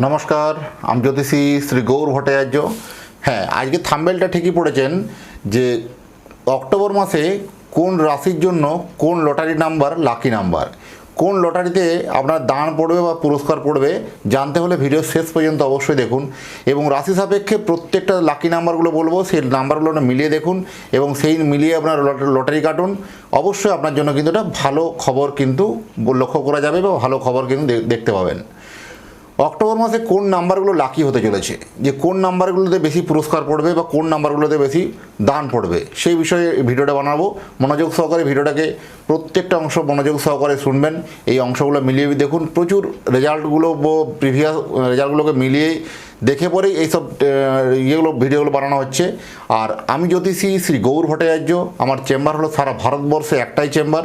নমস্কার, আমি জ্যোতিষী শ্রী গৌর ভট্টাচার্য। হ্যাঁ আজকে থাম্বেলটা ঠিকই পড়েছেন যে অক্টোবর মাসে কোন রাশির জন্য কোন লটারি নাম্বার লাকি নাম্বার? কোন লটারিতে আপনার দান পড়বে বা পুরস্কার পড়বে জানতে হলে ভিডিও শেষ পর্যন্ত অবশ্যই দেখুন। এবং রাশি সাপেক্ষে প্রত্যেকটা লাকি নাম্বারগুলো বলব, সেই নাম্বারগুলো মিলিয়ে দেখুন এবং সেই মিলিয়ে আপনার লট- লটারি কাটুন। অবশ্যই আপনার জন্য কিন্তু এটা ভালো খবর কিন্তু লক্ষ্য করা যাবে বা ভালো খবর কিন্তু দেখতে পাবেন। অক্টোবর মাসে কোন নাম্বারগুলো লাকি হতে চলেছে? যে কোন নাম্বারগুলোতে বেশি পুরস্কার পড়বে বা কোন নাম্বারগুলোতে বেশি দান পড়বে? সেই বিষয়ে ভিডিওটা বানাবো। মনোযোগ সহকারে ভিডিওটাকে প্রত্যেকটা অংশ মনোযোগ সহকারে শুনবেন। এই অংশগুলো মিলিয়ে দেখুন। প্রচুর রেজাল্টগুলো প্রিভিয়াস, রেজাল্টগুলোকে মিলিয়ে দেখে পরেই এইসব ইয়েগুলো, ভিডিওগুলো বানানো হচ্ছে। আর আমি জ্যোতিষী শ্রী গৌর ভট্টাচার্য। আমার চেম্বার হলো সারা ভারতবর্ষে একটাই চেম্বার।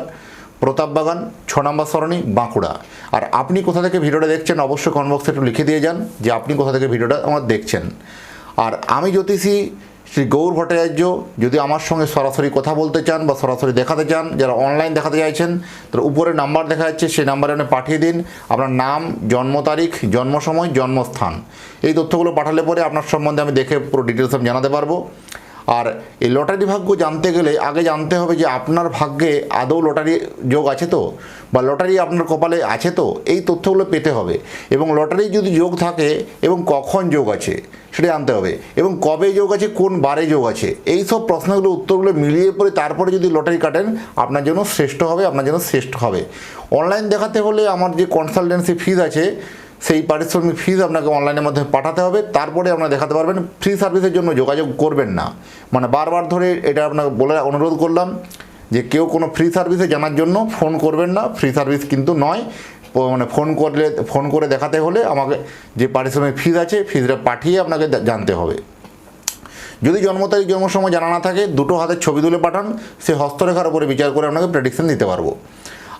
প্রতাপ বাগান ছ নম্বর সরণি, বাঁকুড়া। আর আপনি কোথা থেকে ভিডিওটা দেখছেন, অবশ্যই কমেন্ট বক্সে একটু লিখে দিয়ে যান যে আপনি কোথা থেকে ভিডিওটা আমার দেখছেন। আর আমি জ্যোতিষী, শ্রী গৌর ভট্টাচার্য, যদি আমার সঙ্গে সরাসরি কথা বলতে চান বা সরাসরি দেখাতে চান, যারা অনলাইন দেখাতে চাইছেন, তার উপরে নাম্বার দেখা যাচ্ছে, সেই নাম্বারে আপনি পাঠিয়ে দিন। আপনার নাম, জন্ম তারিখ, জন্ম সময়, জন্মস্থান। এই তথ্যগুলো পাঠালে পরে আপনার সম্বন্ধে আমি দেখে পুরো ডিটেলস আমি জানাতে পারব। আর এই লটারি ভাগ্য জানতে গেলে আগে জানতে হবে যে আপনার ভাগ্যে আদৌ লটারি যোগ আছে তো? বা লটারি আপনার কপালে আছে তো? এই তথ্যগুলো পেতে হবে। এবং লটারি যদি যোগ থাকে, এবং কখন যোগ আছে সেটা জানতে হবে। এবং কবে যোগ আছে, কোন বারে যোগ আছে, এই সব প্রশ্নগুলো, উত্তরগুলো মিলিয়ে পরে তারপরে যদি লটারি কাটেন, আপনার জন্য শ্রেষ্ঠ হবে, আপনার জন্য শ্রেষ্ঠ হবে। অনলাইন দেখাতে হলে আমার যে কনসালটেন্সি ফিজ আছে সেই পারিশ্রমিক ফিজ আপনাকে অনলাইনের মাধ্যমে পাঠাতে হবে। তারপরে আপনারা দেখাতে পারবেন ফ্রি সার্ভিসের জন্য যোগাযোগ করবেন না। মানে বারবার ধরে এটা আপনাকে বলে অনুরোধ করলাম যে কেউ কোনো ফ্রি সার্ভিসে জানার জন্য ফোন করবেন না। ফ্রি সার্ভিস কিন্তু নয়। মানে ফোন করলে ফোন করে দেখাতে হলে আমাকে যে পারিশ্রমিক ফিজ আছে ফিজটা পাঠিয়ে আপনাকে জানতে হবে। যদি জন্ম তারিখ, জন্ম সময় জানা না থাকে, দুটো হাতের ছবি তুলে পাঠান। সে হস্তরেখার উপরে বিচার করে আপনাকে প্রেডিকশন দিতে পারব।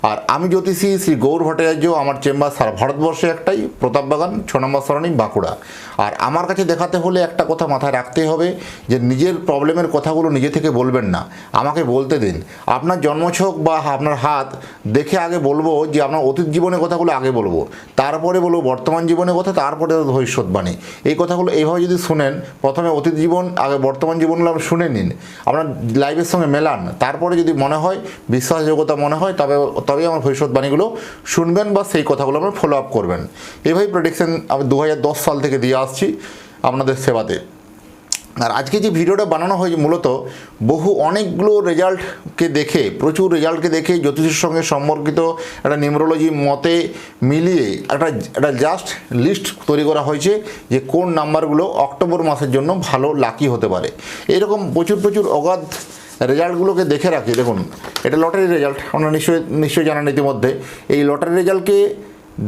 আর আমি জ্যোতিষী শ্রী গৌর ভট্টাচার্য আমার চেম্বার সারা ভারতবর্ষে একটাই, প্রতাপ বাগান ছ নম্বর সরণি, বাঁকুড়া। আর আমার কাছে দেখাতে হলে একটা কথা মাথায় রাখতে হবে যে নিজের প্রবলেমের কথাগুলো নিজে থেকে বলবেন না। আমাকে বলতে দিন। আপনার জন্মছক বা আপনার হাত দেখে আগে বলব যে আপনার অতীত জীবনের কথাগুলো আগে বলব। তারপরে বলব বর্তমান জীবনের কথা, তারপরে ভবিষ্যৎবাণী এই কথাগুলো এইভাবে যদি শুনেন, প্রথমে অতীত জীবন, আগে বর্তমান জীবনগুলো আপনি শুনে নিন। আপনার লাইফের সঙ্গে মেলান। তারপরে যদি মনে হয়, বিশ্বাসযোগ্যতা মনে হয়, তবে তবেই আমার ভবিষ্যৎবাণীগুলো শুনবেন বা সেই কথাগুলো আপনার ফলো আপ করবেন। এইভাবেই প্রেডিকশন আমি দু হাজার দশ সাল থেকে দিয়ে আসছি আপনাদের সেবাতে। আর আজকে যে ভিডিওটা বানানো হয়েছে মূলত বহু অনেকগুলো রেজাল্টকে দেখে, প্রচুর রেজাল্টকে দেখে জ্যোতিষের সঙ্গে সম্পর্কিত একটা নিউমরোলজি মতে মিলিয়ে একটা একটা জাস্ট লিস্ট তৈরি করা হয়েছে যে কোন নাম্বারগুলো অক্টোবর মাসের জন্য ভালো লাকি হতে পারে। এরকম প্রচুর প্রচুর অগাধ রেজাল্টগুলোকে দেখে রাখি। দেখুন, এটা লটারি রেজাল্ট। আপনারা নিশ্চয়ই নিশ্চয়ই জানান ইতিমধ্যে। এই লটারি রেজাল্টকে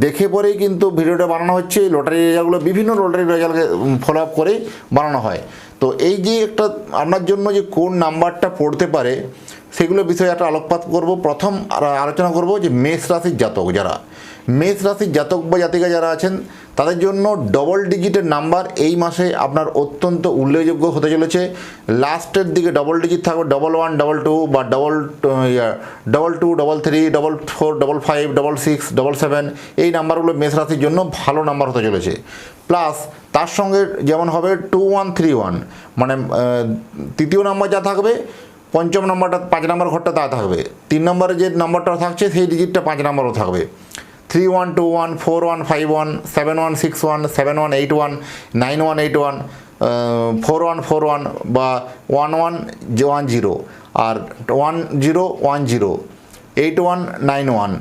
দেখে পরেই কিন্তু ভিডিওটা বানানো হচ্ছে। এই লটারি রেজাল্টগুলো বিভিন্ন লটারি রেজাল্টকে ফলো আপ করেই বানানো হয়। তো এই যে একটা, আপনার জন্য যে কোন নাম্বারটা পড়তে পারে সেগুলো বিষয়ে একটা আলোকপাত করব। প্রথম আলোচনা করব যে মেষ রাশির জাতক যারা। মেষ রাশির জাতক বা জাতিকা যারা আছেন, তাদের জন্য ডবল ডিজিটের নাম্বার এই মাসে আপনার অত্যন্ত উল্লেখযোগ্য হতে চলেছে। লাস্টের দিকে ডবল ডিজিট থাকবে ডবল ওয়ান ডবল টু বা double double two double three double four double five double six double seven এই নাম্বারগুলো মেষ রাশির জন্য ভালো নাম্বার হতে চলেছে। প্লাস তার সঙ্গে যেমন হবে টু ওয়ান থ্রি ওয়ান মানে তৃতীয় নাম্বার যা থাকবে পঞ্চম নম্বরটা পাঁচ নম্বর ঘরটা তা থাকবে। তিন নম্বরে যে নম্বরটা থাকছে, সেই ডিজিটটা পাঁচ নম্বরও থাকবে। Three one two one, four one five one, seven one six one, seven one eight one, nine one eight one four one four one বা ওয়ান ওয়ান ওয়ান জিরো, আর one zero one zero, eight one nine one.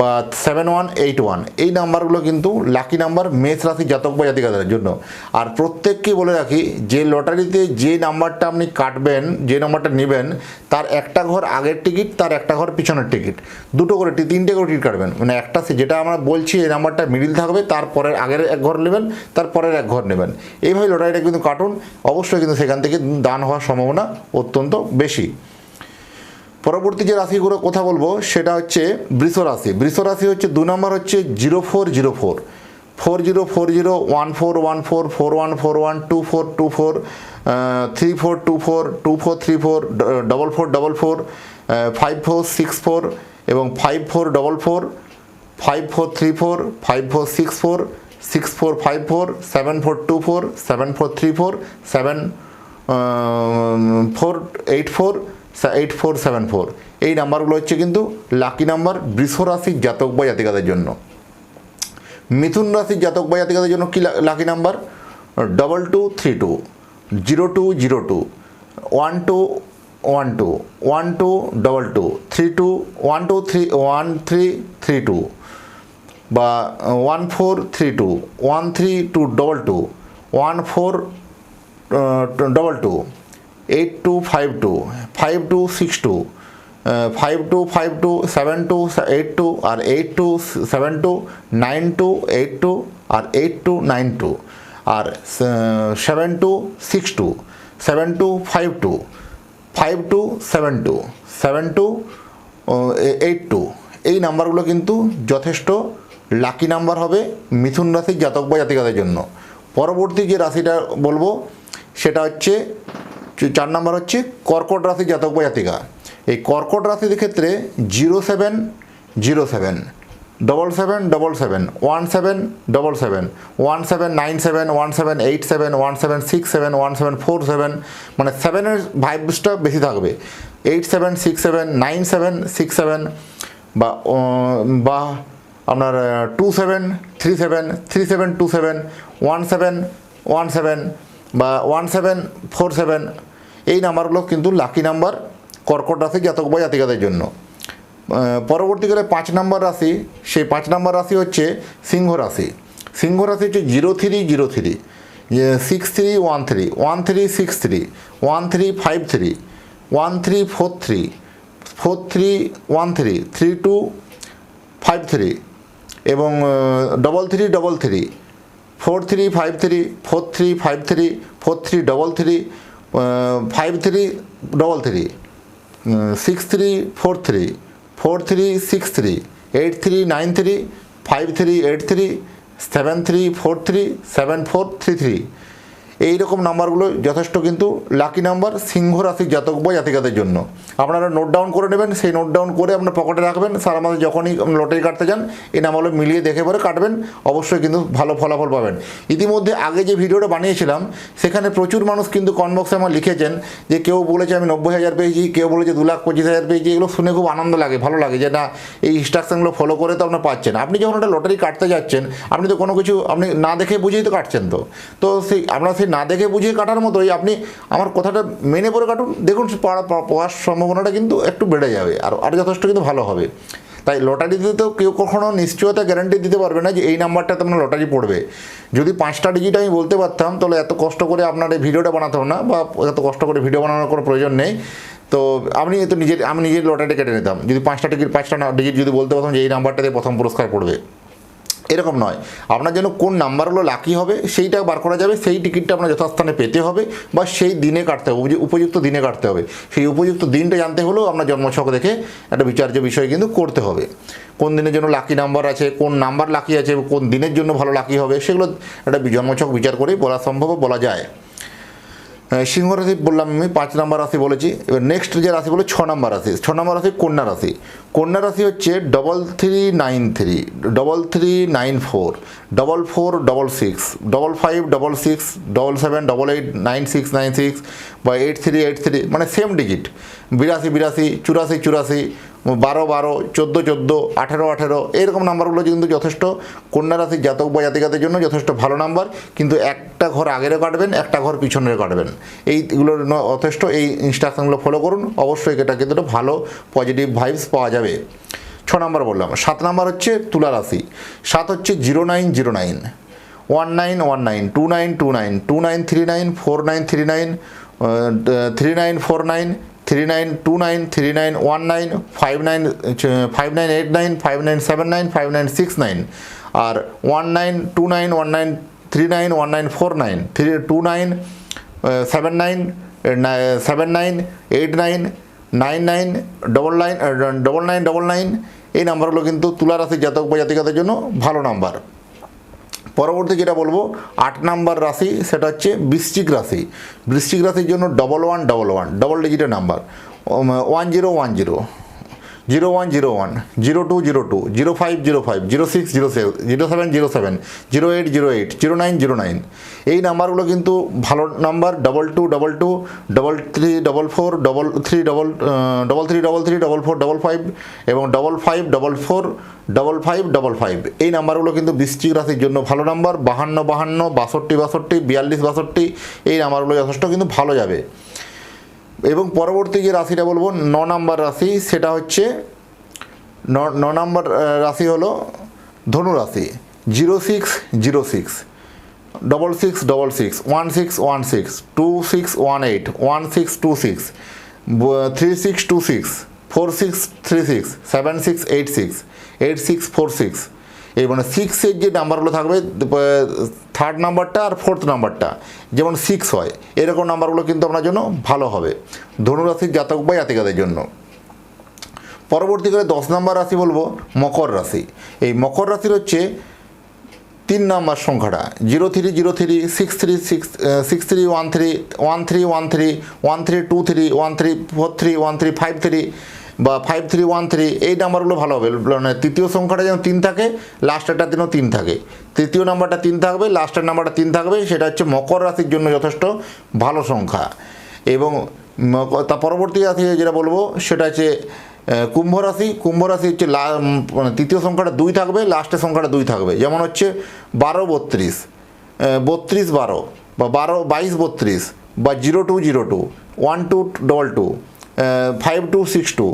বা seven one eight one এই নাম্বারগুলো কিন্তু lucky number মেষ রাশি জাতক বা জাতিকাদের জন্য। আর প্রত্যেককে বলে রাখি, যে লটারিতে যে নাম্বারটা আপনি কাটবেন, যে নাম্বারটা নেবেন, তার একটা ঘর আগের টিকিট, তার একটা ঘর পিছনের টিকিট। দুটো করে তিনটে করে টিকিট কাটবেন। মানে একটা যেটা আমরা বলছি, এই নাম্বারটা মিডিল থাকবে তারপরের আগের এক ঘর নেবেন তারপরের এক ঘর নেবেন। এইভাবে লটারিটা কিন্তু কাটুন। অবশ্যই কিন্তু সেখান থেকে দান হওয়ার সম্ভাবনা অত্যন্ত বেশি। পরবর্তী যে রাশিগুলো কথা বলব, সেটা হচ্ছে বৃষ রাশি। বৃষ রাশি হচ্ছে দু নম্বর হচ্ছে zero four zero four. Four zero four zero, one four one four four one four one, two four two four three four two four two four three four double four double four five four six four এবং five four double four, five four three four, five four six four six four five four, seven four two four, seven four three four, seven four eight four eight four seven four এই নাম্বারগুলো হচ্ছে কিন্তু lucky number বৃষ রাশির জাতক বা জাতিকাদের জন্য মিথুন রাশির জাতক বা জাতিকাদের জন্য কি lucky number double two three two zero two zero two one two one two one two double two three two one two three one three three two বা one four three two one three two double two one four double two eight two five two five two six two five two five two seven two eight two আর eight two seven two nine two eight two আর eight two nine two আর seven two six two seven two five two five two seven two seven two eight two এই নাম্বারগুলো কিন্তু যথেষ্ট lucky number হবে মিথুন রাশির জাতক বা জাতিকাদের জন্য। পরবর্তী যে রাশিটা বলব, সেটা হচ্ছে চার নাম্বার হচ্ছে কর্কট রাশি জাতক বা জাতিকা। এই কর্কট রাশির ক্ষেত্রে zero seven zero seven, double seven double seven, one seven, double seven, one seven, nine seven, one seven, eight seven, one seven, six seven, one seven, four seven মানে সেভেনের ভাইবসটা বেশি থাকবে। Eight seven, six seven, nine seven, six seven, বা বা আপনার two seven, three seven three seven, two seven, one seven one seven বা one seven four seven এই নাম্বারগুলো কিন্তু লাকি নাম্বার কর্কট রাশি জাতক বা জাতিকাদের জন্য। পরবর্তীকালে পাঁচ নাম্বার রাশি, সেই পাঁচ নাম্বার রাশি হচ্ছে সিংহ রাশি। সিংহ রাশি হচ্ছে zero three zero three six three one three one three six three one three five three one three four three four three one three three two five three এবং double three double three four three five three four three five three four three double three five three double three six three four three four three six three eight three nine three five three eight three seven three four three seven four three three এই রকম নাম্বারগুলো যথেষ্ট কিন্তু lucky number সিংহ রাশির জাতক বা জাতিকাদের জন্য। আপনারা নোট ডাউন করে নেবেন, সেই নোট ডাউন করে আপনার পকেটে রাখবেন। সারা মাসে যখনই লটারি কাটতে যান, এই নাম্বারগুলো মিলিয়ে দেখে পরে কাটবেন। অবশ্যই কিন্তু ভালো ফলাফল পাবেন। ইতিমধ্যে আগে যে ভিডিওটা বানিয়েছিলাম, সেখানে প্রচুর মানুষ কিন্তু কনবক্সে আমার লিখেছেন যে কেউ বলেছে আমি নব্বই হাজার পেয়েছি, কেউ বলেছে দু লাখ পঁচিশ হাজার পেয়েছি, এগুলো শুনে খুব আনন্দ লাগে, ভালো লাগে যে না, এই ইনস্ট্রাকশনগুলো ফলো করে তো আপনার পাচ্ছেন। আপনি যখন একটা লটারি কাটতে যাচ্ছেন, আপনি তো কোনো কিছু, আপনি না দেখে বুঝেই তো কাটছেন তো। তো সেই আপনার সেই না দেখে বুঝিয়ে কাটার মতোই আপনি আমার কথাটা মেনে পড়ে কাটুন। দেখুন পাওয়ার সম্ভাবনাটা কিন্তু একটু বেড়ে যাবে আর আর যথেষ্ট কিন্তু ভালো হবে। তাই লটারিতে তো কেউ কখনো নিশ্চয়তা গ্যারান্টি দিতে পারবে না যে এই নাম্বারটাতে আপনার লটারি পড়বে। যদি পাঁচটা ডিজিট আমি বলতে পারতাম, তাহলে এত কষ্ট করে আপনার এই ভিডিওটা বানাতাম না বা এত কষ্ট করে ভিডিও বানানোর কোনো প্রয়োজন নেই। তো আপনি তো নিজের আমি নিজের লটারিটা কেটে নিতাম। যদি পাঁচটা টিকিট পাঁচটা ডিজিট যদি বলতে পারতাম যে এই নাম্বারটাতে প্রথম পুরস্কার পড়বে। এরকম নয়। আপনার জন্য কোন নাম্বারগুলো লাকি হবে, সেইটা বার করা যাবে, সেই টিকিটটা আপনার যথাস্থানে পেতে হবে বা সেই দিনে কাটতে হবে উপযুক্ত দিনে কাটতে হবে। সেই উপযুক্ত দিনটা জানতে হলেও আপনার জন্মছক দেখে একটা বিচার্য বিষয় কিন্তু করতে হবে। কোন দিনের জন্য লাকি নাম্বার আছে, কোন নাম্বার লাকি আছে, কোন দিনের জন্য ভালো লাকি হবে, সেগুলো একটা জন্মছক বিচার করেই বলা সম্ভব বলা যায়। সিংহ রাশি বললাম আমি, পাঁচ নাম্বার রাশি বলেছি। এবার নেক্সট যে রাশি বলে, ছ নাম্বার রাশি। ছ নাম্বার রাশি কন্যা রাশি। কন্যা রাশি হচ্ছে double three nine three double three nine four double four double six double five double six double seven double eight nine six nine six বা এইট থ্রি এইট থ্রি মানে সেম ডিজিট বিরাশি বিরাশি, চুরাশি চুরাশি, বারো বারো, চোদ্দ চোদ্দ, আঠেরো আঠেরো, এরকম নাম্বারগুলো কিন্তু যথেষ্ট। কন্যা রাশির জাতক বা জাতিকাদের জন্য যথেষ্ট ভালো নাম্বার, কিন্তু একটা ঘর আগেরও কাটবেন, একটা ঘর পিছনের কাটবেন। এইগুলোর যথেষ্ট, এই ইনস্ট্রাকশনগুলো ফলো করুন। অবশ্যই এটা কিন্তু ভালো পজিটিভ ভাইবস পাওয়া যাবে। ছ নম্বর বললাম। সাত নাম্বার হচ্ছে তুলা রাশি। সাত হচ্ছে zero nine zero nine. One nine one nine, two nine two nine two nine, three nine, four nine, three nine three nine, four nine three nine two nine three nine one nine five nine five nine eight nine five nine seven nine five nine six nine আর one nine two nine one nine three nine one nine four nine three two nine seven nine seven nine eight nine nine nine double nine double nine double nine এই নাম্বারগুলো কিন্তু তুলা রাশির জাতক বা জাতিকাদের জন্য ভালো নাম্বার পরবর্তী যেটা বলব, আট নাম্বার রাশি, সেটা হচ্ছে বৃশ্চিক রাশি। বৃশ্চিক রাশির জন্য double one double one double ডিজিটের number one zero one zero zero one zero one zero two zero two zero five zero five zero six zero seven zero seven zero seven zero eight zero eight zero nine zero nine এই নাম্বারগুলো কিন্তু ভালো number double two double two double three double four double three double double three double three double four double five এবং double five double four double five double five এই নাম্বারগুলো কিন্তু বৃশ্চিক রাশির জন্য ভালো নাম্বার, বাহান্ন বাহান্ন, বাষট্টি বাষট্টি, বিয়াল্লিশ, বাষট্টি, এই নাম্বারগুলো যথেষ্ট কিন্তু ভালো যাবে। এবং পরবর্তী যে রাশিটা বলব, ন নাম্বার রাশি, সেটা হচ্ছে ন নাম্বার রাশি হলো ধনু রাশি। Zero six zero six. Double six double six. One six one six. Two six, one eight. One six, two six. Three six, two six. Four six, three six. Seven six, eight six. Eight six, four six. এই মানে সিক্সের যে নাম্বারগুলো থাকবে third নাম্বারটা আর fourth নাম্বারটা যেমন six হয়, এরকম নাম্বারগুলো কিন্তু আপনার জন্য ভালো হবে। ধনুরাশির জাতক বা জাতিকাদের জন্য। পরবর্তীকালে দশ নম্বর রাশি বলব, মকর রাশি। এই মকর রাশির হচ্ছে তিন নাম্বার সংখ্যাটা zero three zero three six three six six three one three one three one three one three two three one three four three one three five three বা ফাইভ থ্রি ওয়ান থ্রি এই নাম্বারগুলো ভালো হবে। মানে তৃতীয় সংখ্যাটা যেন তিন থাকে লাস্টেরটা যেন তিন থাকে। তৃতীয় নাম্বারটা তিন থাকবে লাস্টের নাম্বারটা তিন থাকবে, সেটা হচ্ছে মকর রাশির জন্য যথেষ্ট ভালো সংখ্যা। এবং তা পরবর্তী রাশি যেটা বলব, সেটা হচ্ছে কুম্ভ রাশি। কুম্ভ রাশি হচ্ছে মানে তৃতীয় সংখ্যাটা দুই থাকবে লাস্টের সংখ্যাটা দুই থাকবে। যেমন হচ্ছে বারো বত্রিশ বত্রিশ বারো বা বারো বাইশ বত্রিশ বা zero two zero two one two double two five two six two,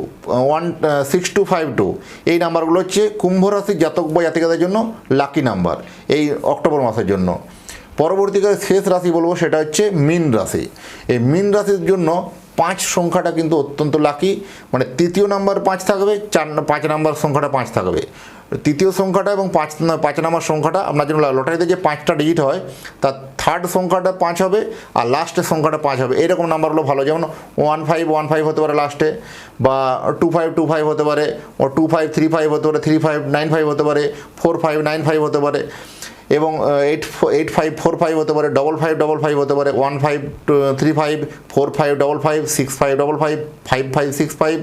one six two five two, এই নাম্বারগুলো হচ্ছে কুম্ভ রাশির জাতক বা জাতিকাদের জন্য লাকি নাম্বার এই অক্টোবর মাসের জন্য। পরবর্তীকালে শেষ রাশি বলব, সেটা হচ্ছে মিন রাশি। এই মিন রাশির জন্য পাঁচ সংখ্যাটা কিন্তু অত্যন্ত লাকি মানে তৃতীয় নাম্বার পাঁচ থাকবে, চার, পাঁচ নাম্বার সংখ্যাটা পাঁচ থাকবে। তৃতীয় সংখ্যাটা এবং পাঁচ পাঁচ নাম্বার সংখ্যাটা, আপনার জন্য লটারিতে যে পাঁচটা ডিজিট হয়, তার থার্ড সংখ্যাটা পাঁচ হবে আর লাস্টের সংখ্যাটা পাঁচ হবে। এরকম নাম্বারগুলো ভালো, যেমন ওয়ান ফাইভ ওয়ান ফাইভ হতে পারে লাস্টে বা টু ফাইভ টু ফাইভ হতে পারে ও টু ফাইভ থ্রি ফাইভ হতে পারে থ্রি ফাইভ নাইন ফাইভ হতে পারে ফোর ফাইভ নাইন ফাইভ হতে পারে, এবং eight eight five four five হতে পারে ডবল ফাইভ ডবল ফাইভ হতে পারে one five three five four five double five six five double five five five six five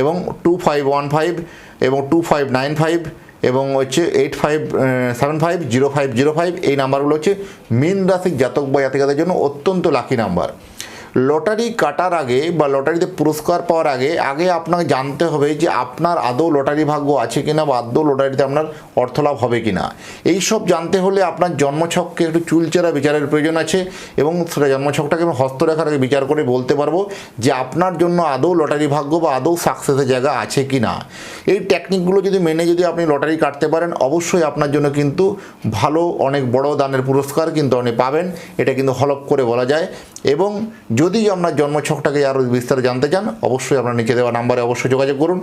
এবং টু ফাইভ ওয়ান ফাইভ এবং two five nine five এবং হচ্ছে eight five seven five zero five zero five এই নাম্বারগুলো হচ্ছে মিন রাশির জাতক বা জাতিকাদের জন্য অত্যন্ত লাকি নাম্বার লটারি কাটার আগে বা লটারিতে পুরস্কার পাওয়ার আগে আগে আপনাকে জানতে হবে যে আপনার আদৌ লটারি ভাগ্য আছে কিনা বা আদৌ লটারিতে আপনার অর্থলাভ হবে কিনা। এই সব জানতে হলে আপনার জন্মছককে একটু চুলচেরা বিচারের প্রয়োজন আছে এবং সেটা জন্মছকটাকে আমি হস্তরেখার আগে বিচার করে বলতে পারব যে আপনার জন্য আদৌ লটারি ভাগ্য বা আদৌ সাকসেসের জায়গা আছে কি না এই টেকনিকগুলো যদি মেনে যদি আপনি লটারি কাটতে পারেন, অবশ্যই আপনার জন্য কিন্তু ভালো, অনেক বড় দানের পুরস্কার কিন্তু আপনি পাবেন। এটা কিন্তু হলপ করে বলা যায়। এবং যদি আপনার জন্মছকটাকে আরও বিস্তারে জানতে চান, অবশ্যই আপনার নিচে দেওয়া নাম্বারে অবশ্যই যোগাযোগ করুন।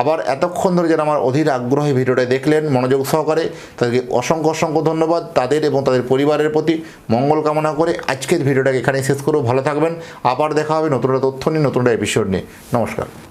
আবার এতক্ষণ ধরে যারা আমার অধীর আগ্রহে ভিডিওটা দেখলেন, মনোযোগ সহকারে, তাদেরকে অসংখ্য অসংখ্য ধন্যবাদ। তাদের এবং তাদের পরিবারের প্রতি মঙ্গল কামনা করে আজকের ভিডিওটাকে এখানেই শেষ করব। ভালো থাকবেন। আবার দেখা হবে নতুনটা তথ্য নিয়ে নতুনটা এপিসোড নিয়ে। নমস্কার।